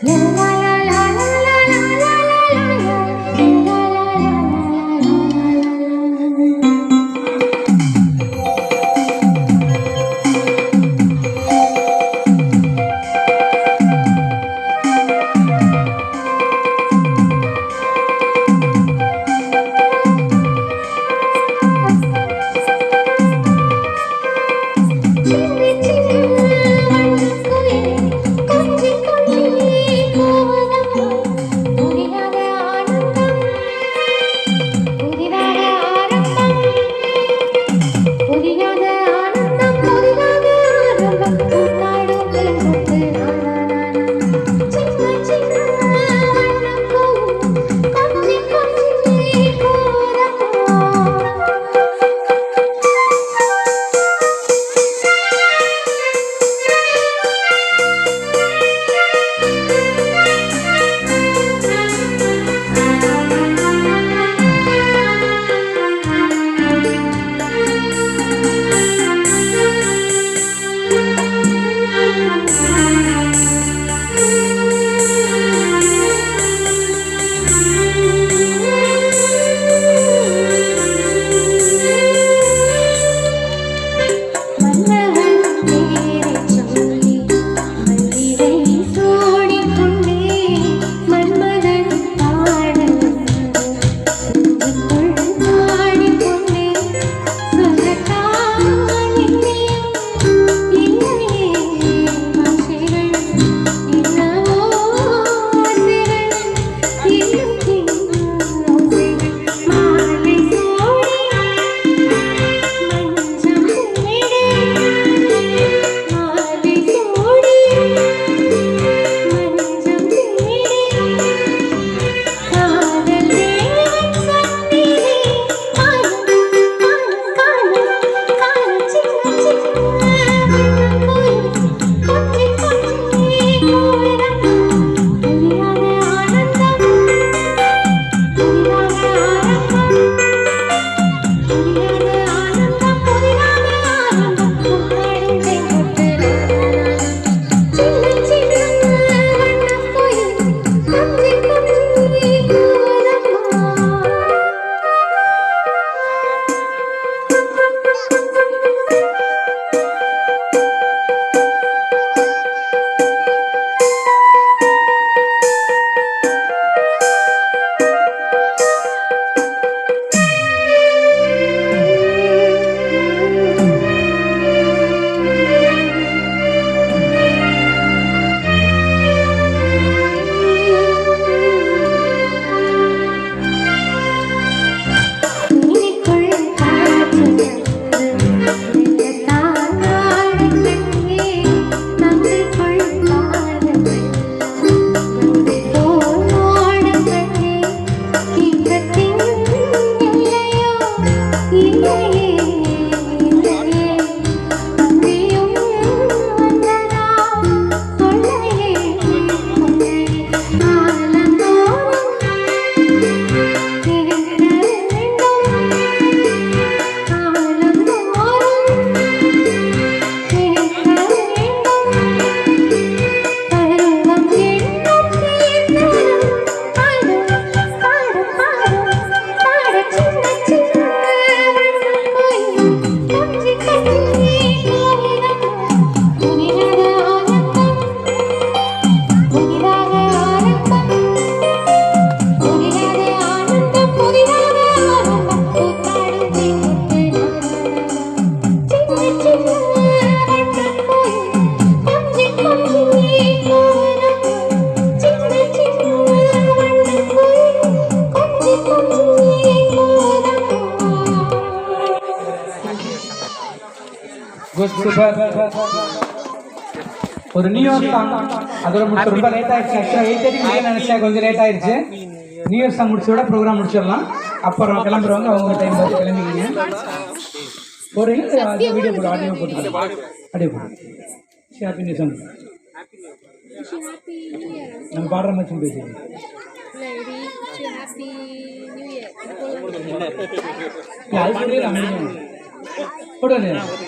恋爱。குட் ஒரு new year song அதோட முடிச்சு ரொம்ப லேட் ஆயிடுச்சு. ஆக்சுவலாக எயிட் தேர்ட்டி நினைச்சா கொஞ்சம் லேட் ஆயிடுச்சு. நியூ இயர் சாங் முடிச்சு ப்ரோக்ராம் முடிச்சிடலாம். அப்புறம் கிளம்புறவங்க அவங்க டைம் பார்த்து கிளம்பிக்கிங்க. ஒரு வீடியோ போட்டு ஆடியோ போட்டு ஆடியோ போட்டு ஹாப்பி நியூ சாங் நம்ம பாடுற மாதிரி பேசுகிறோம் போடுவேன்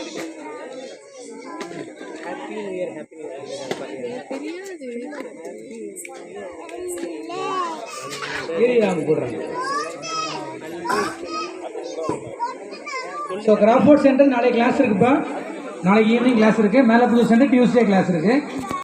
ஏரியாவுக்கு போடுறாங்க. ஸோ கிராஃபோர்ட் சென்டர் நாளைக்கு கிளாஸ் இருக்குப்பா. நாளைக்கு ஈவினிங் கிளாஸ் இருக்கு. மேலே புது சென்டர் டியூஸ்டே கிளாஸ் இருக்கு.